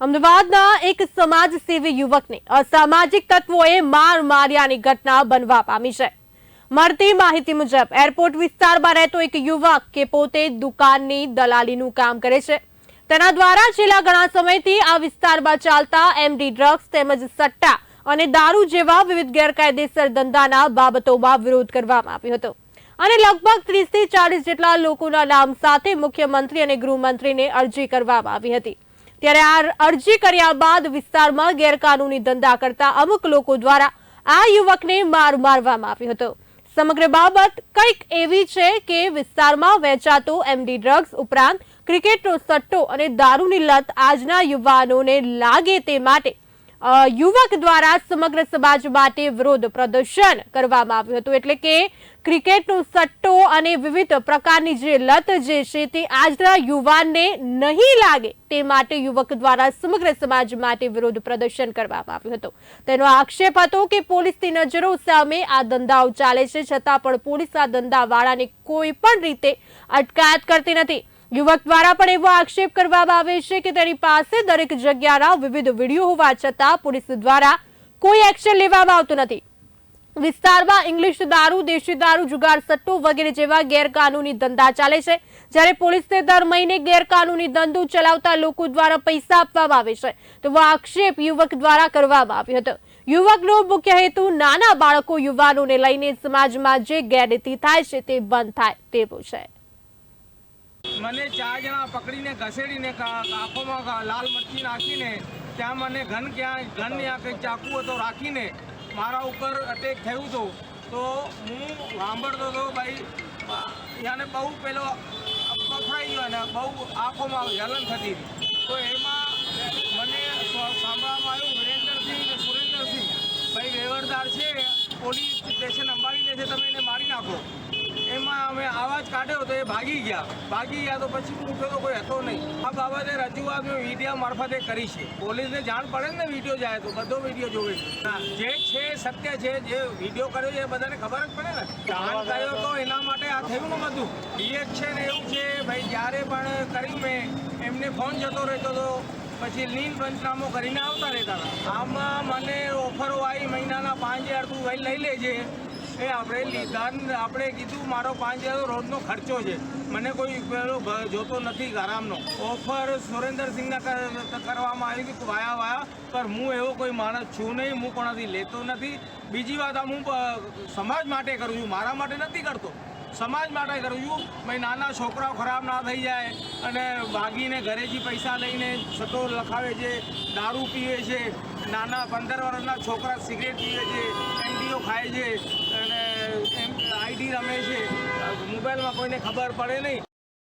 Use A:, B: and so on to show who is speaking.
A: અમદાવાદના એક સમાજસેવી યુવકને અસામાજિક તત્વોએ માર માર્યાની ઘટના બનવા પામી છે. મળતી માહિતી મુજબ, એરપોર્ટ વિસ્તારમાં રહેતો એક યુવક કે પોતે દુકાનની દલાલીનું કામ કરે છે. તેના દ્વારા છેલ્લા ઘણા સમયથી આ વિસ્તારમાં ચાલતા એમડી ડ્રગ્સ તેમજ સટ્ટા અને દારૂ જેવા વિવિધ ગેરકાયદેસર ધંધાના બાબતોમાં વિરોધ કરવામાં આવ્યો હતો. અને લગભગ ત્રીસથી ચાલીસ જેટલા લોકોના નામ સાથે મુખ્યમંત્રી અને ગૃહમંત્રીને અરજી કરવામાં આવી હતી. ત્યારે આ અરજી કર્યા બાદ વિસ્તારમાં ગેરકાનૂની ધંધા કરતા અમુક લોકો દ્વારા આ યુવકને માર મારવામાં આવ્યો હતો. સમગ્ર બાબત કંઈક એવી છે કે વિસ્તારમાં વેચાતો એમડી ડ્રગ્સ ઉપરાંત ક્રિકેટનો સટ્ટો અને દારૂની લત આજના યુવાનોને લાગે તે માટે યુવક દ્વારા સમગ્ર સમાજ માટે વિરોધ પ્રદર્શન કરવામાં આવ્યું હતું. એટલે કે ક્રિકેટનો સટ્ટો અને વિવિધ પ્રકારની જે લત જે છે તે આજના યુવાનને નહીં લાગે તે માટે યુવક દ્વારા સમગ્ર સમાજ માટે વિરોધ પ્રદર્શન કરવામાં આવ્યું હતું. તેનો આક્ષેપ હતો કે પોલીસની નજરો સામે આ ધંધાઓ ચાલે છે, છતાં પણ પોલીસ આ ધંધાવાળાને કોઈ પણ રીતે અટકાયત કરતી નથી. યુવક દ્વારા પણ એવો આક્ષેપ કરવામાં આવે છે કે તેની પાસે દરેક જગ્યાના વિવિધ વીડિયો હોવા છતાં પોલીસ દ્વારા કોઈ એક્શન લેવામાં આવતું નથી. વિસ્તારમાં ઇંગ્લિશ દારૂ, દેશી દારૂ, જુગાર, સટ્ટો વગેરે જેવા ગેરકાનૂની ધંધા ચાલે છે. જ્યારે પોલીસને દર મહિને ગેરકાનૂની ધંધો ચલાવતા લોકો દ્વારા પૈસા આપવામાં આવે છે. તેવો આક્ષેપ યુવક દ્વારા કરવામાં આવ્યો હતો. યુવકનો મુખ્ય હેતુ નાના બાળકો, યુવાનોને લઈને સમાજમાં જે ગેરરીતિ થાય છે તે બંધ થાય તેવો છે.
B: મને ચાર જણા પકડીને ઘસેડીને આંખોમાં લાલ મરચી નાખીને ત્યાં મને ઘન ક્યાં ઘન યા કંઈક ચાકુ હતો રાખીને મારા ઉપર અટેક થયું હતું તો હું સાંભળતો હતો ભાઈ, યાને બહુ પેલો પકડાઈ ગયો અને બહુ આંખોમાં જલન થતી. તો એમાં મને સાંભળવામાં આવ્યું, વિરેન્દ્રસિંહ ને સુરેન્દ્રસિંહ. ભાઈ, વેવરદાર છે, પોલીસ સ્ટેશન અંબાડીને છે તમે એને મારી નાખો. એમાં અમે અવાજ કાઢ્યો તો એ ભાગી ગયા. ભાગી ગયા તો પછી હું તો કોઈ હતો નહીં. આ બાબતે રજૂઆત મેં વીડિયો મારફતે કરી છે. પોલીસને જાણ પડે ને વીડિયો જાય તો બધો વીડિયો જોવે છે. જે છે સત્ય છે, જે વીડિયો કર્યો છે એ બધાને ખબર જ પડે ને. જાણ કર્યો તો એના માટે આ થયું ને બધું. રિએક્શન એવું છે, ભાઈ જ્યારે પણ કર્યું મેં, એમને ફોન જતો રહેતો હતો પછી લીન પંચનામો કરીને આવતા રહેતા હતા. આમાં મને ઓફરો આવી મહિનાના પાંચ હજાર તું ભાઈ લઈ લેજે. એ આપણે લીધા આપણે કીધું મારો પાંચ હજાર રોજનો ખર્ચો છે. મને કોઈ પેલો જોતો નથી આરામનો. ઓફર સુરેન્દ્રસિંહના કર- કરવામાં આવી હતી વાયા વાયા પર હું એવો કોઈ માણસ છું નહીં, હું કોણાથી લેતો નથી. બીજી વાત, આ હું સમાજ માટે કરું છું, મારા માટે નથી કરતો. સમાજ માટે કરું છું. ભાઈ નાના છોકરાઓ ખરાબ ના થઈ જાય અને ભાગીને ઘરેથી પૈસા લઈને સટો લખાવે છે, દારૂ પીવે છે, નાના પંદર વર્ષના છોકરા સિગરેટ પીવે છે એમડીઓ ખાય છે. અને રમે છે. મોબાઈલમાં કોઈને ખબર પડે નહીં.